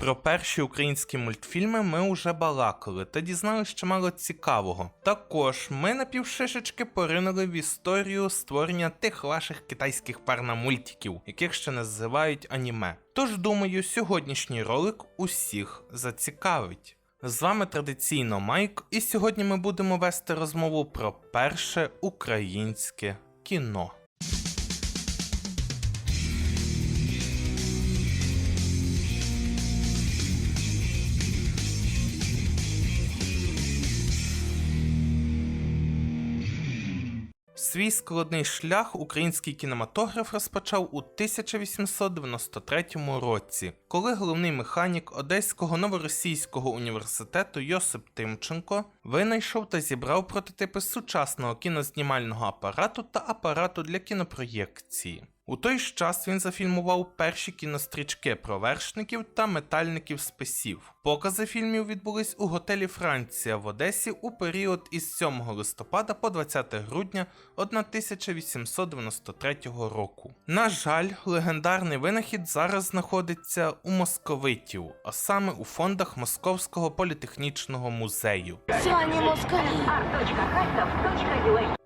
Про перші українські мультфільми ми вже балакали та дізналися чимало цікавого. Також ми на півшишечки поринули в історію створення тих ваших китайських парномультиків, яких ще називають аніме. Тож думаю, сьогоднішній ролик усіх зацікавить. З вами традиційно Майк, і сьогодні ми будемо вести розмову про перше українське кіно. Свій складний шлях український кінематограф розпочав у 1893 році, коли головний механік Одеського новоросійського університету Йосип Тимченко винайшов та зібрав прототипи сучасного кінознімального апарату та апарату для кінопроєкції. У той ж час він зафільмував перші кінострічки про вершників та метальників списів. Покази фільмів відбулись у готелі Франція в Одесі у період із 7 листопада по 20 грудня 1893 року. На жаль, легендарний винахід зараз знаходиться у московитів, а саме у фондах Московського політехнічного музею. Все они москали.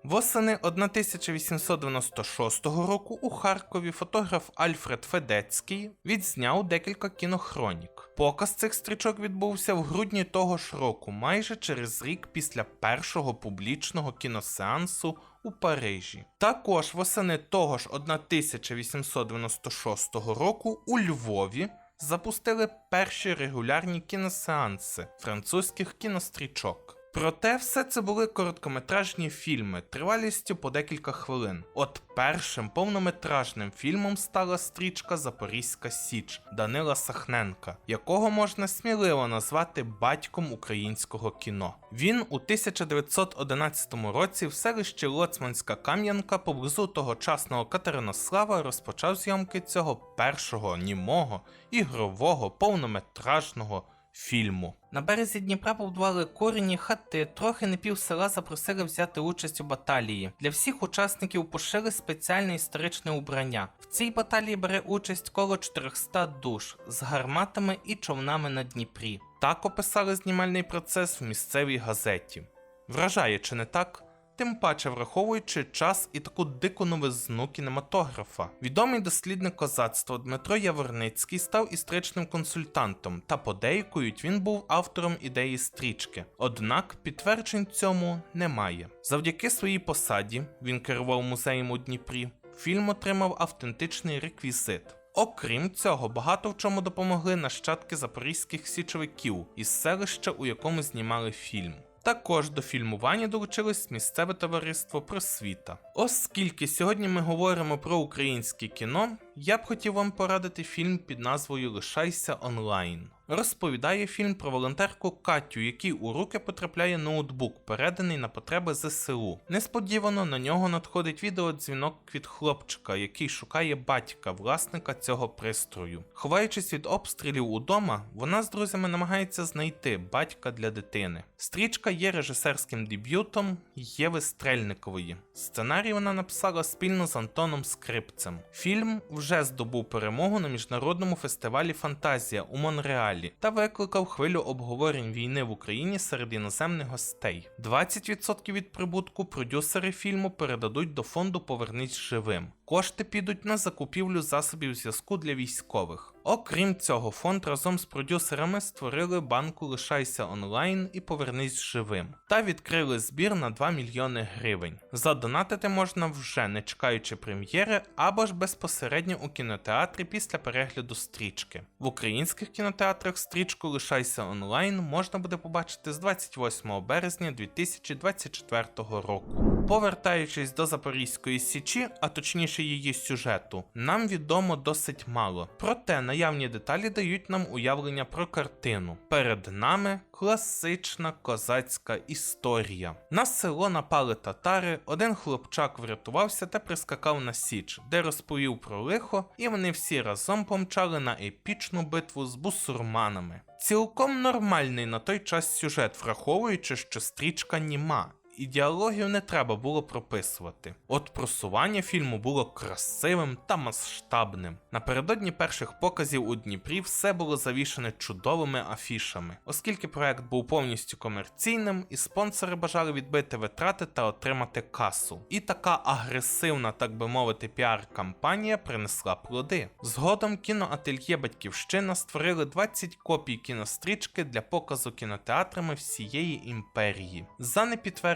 Восени 1896 року у Харкові фотограф Альфред Федецький відзняв декілька кінохронік. Показ цих стрічок відбувся в грудні того ж року, майже через рік після першого публічного кіносеансу у Парижі. Також восени того ж 1896 року у Львові запустили перші регулярні кіносеанси французьких кінострічок. Проте все це були короткометражні фільми тривалістю по декілька хвилин. От першим повнометражним фільмом стала стрічка Запорізька Січ Данила Сахненка, якого можна сміливо назвати батьком українського кіно. Він у 1911 році в селищі Лоцманська Кам'янка поблизу тогочасного Катеринослава розпочав зйомки цього першого німого ігрового повнометражного фільму. На березі Дніпра побудували корені хати, трохи не пів села запросили взяти участь у баталії. Для всіх учасників пошили спеціальне історичне убрання. В цій баталії бере участь коло 400 душ з гарматами і човнами на Дніпрі. Так описали знімальний процес в місцевій газеті. Вражає, чи не так? Тим паче враховуючи час і таку дику новизну кінематографа. Відомий дослідник козацтва Дмитро Яворницький став історичним консультантом, та подейкують він був автором ідеї стрічки. Однак підтверджень цьому немає. Завдяки своїй посаді він керував музеєм у Дніпрі. Фільм отримав автентичний реквізит. Окрім цього, багато в чому допомогли нащадки запорізьких січовиків із селища, у якому знімали фільм. Також до фільмування долучилось місцеве товариство Просвіта. Оскільки сьогодні ми говоримо про українське кіно, я б хотів вам порадити фільм під назвою Лишайся онлайн. Розповідає фільм про волонтерку Катю, якій у руки потрапляє ноутбук, переданий на потреби ЗСУ. Несподівано на нього надходить відеодзвінок від хлопчика, який шукає батька, власника цього пристрою. Ховаючись від обстрілів удома, вона з друзями намагається знайти батька для дитини. Стрічка є режисерським дебютом Єви Стрельникової. Сценарій вона написала спільно з Антоном Скрипцем. Фільм вже здобув перемогу на міжнародному фестивалі Фантазія у Монреалі та викликав хвилю обговорень війни в Україні серед іноземних гостей. 20% від прибутку продюсери фільму передадуть до фонду Повернись живим. Кошти підуть на закупівлю засобів зв'язку для військових. Окрім цього, фонд разом з продюсерами створили банку Лишайся онлайн і Повернись живим та відкрили збір на 2 мільйони гривень. Задонатити можна вже не чекаючи прем'єри або ж безпосередньо у кінотеатрі після перегляду стрічки. В українських кінотеатрах стрічку Лишайся онлайн можна буде побачити з 28 березня 2024 року. Повертаючись до Запорізької січі, а точніше її сюжету, нам відомо досить мало. Проте наявні деталі дають нам уявлення про картину. Перед нами класична козацька історія. На село напали татари, один хлопчак врятувався та прискакав на січ, де розповів про лихо, і вони всі разом помчали на епічну битву з бусурманами. Цілком нормальний на той час сюжет, враховуючи, що стрічка німа. І діалогів не треба було прописувати. От просування фільму було красивим та масштабним. Напередодні перших показів у Дніпрі все було завішане чудовими афішами, оскільки проект був повністю комерційним, і спонсори бажали відбити витрати та отримати касу. І така агресивна, так би мовити, піар-кампанія принесла плоди. Згодом кіноательє Батьківщина створили 20 копій кінострічки для показу кінотеатрами всієї імперії. За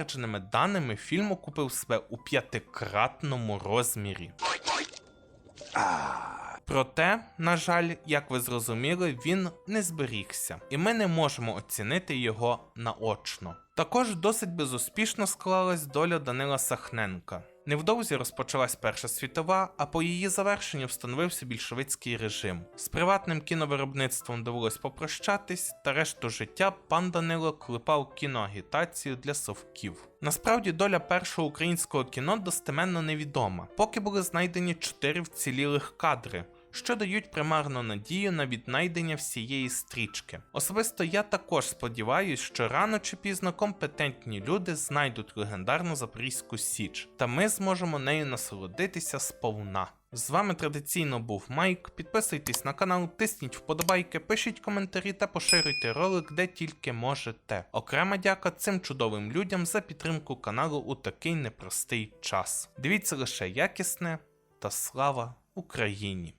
непідтвердженими даними, фільм окупив себе у п'ятикратному розмірі. Проте, на жаль, як ви зрозуміли, він не зберігся, і ми не можемо оцінити його наочно. Також досить безуспішно склалась доля Данила Сахненка. Невдовзі розпочалась Перша світова, а по її завершенню встановився більшовицький режим. З приватним кіновиробництвом довелось попрощатись, та решту життя пан Данило клепав кіноагітацію для совків. Насправді доля першого українського кіно достеменно невідома, поки були знайдені чотири вцілілих кадри. Що дають примарну надію на віднайдення всієї стрічки. Особисто я також сподіваюся, що рано чи пізно компетентні люди знайдуть легендарну Запорізьку Січ, та ми зможемо нею насолодитися сповна. З вами традиційно був Майк. Підписуйтесь на канал, тисніть вподобайки, пишіть коментарі та поширюйте ролик де тільки можете. Окрема дяка цим чудовим людям за підтримку каналу у такий непростий час. Дивіться лише якісне та слава Україні!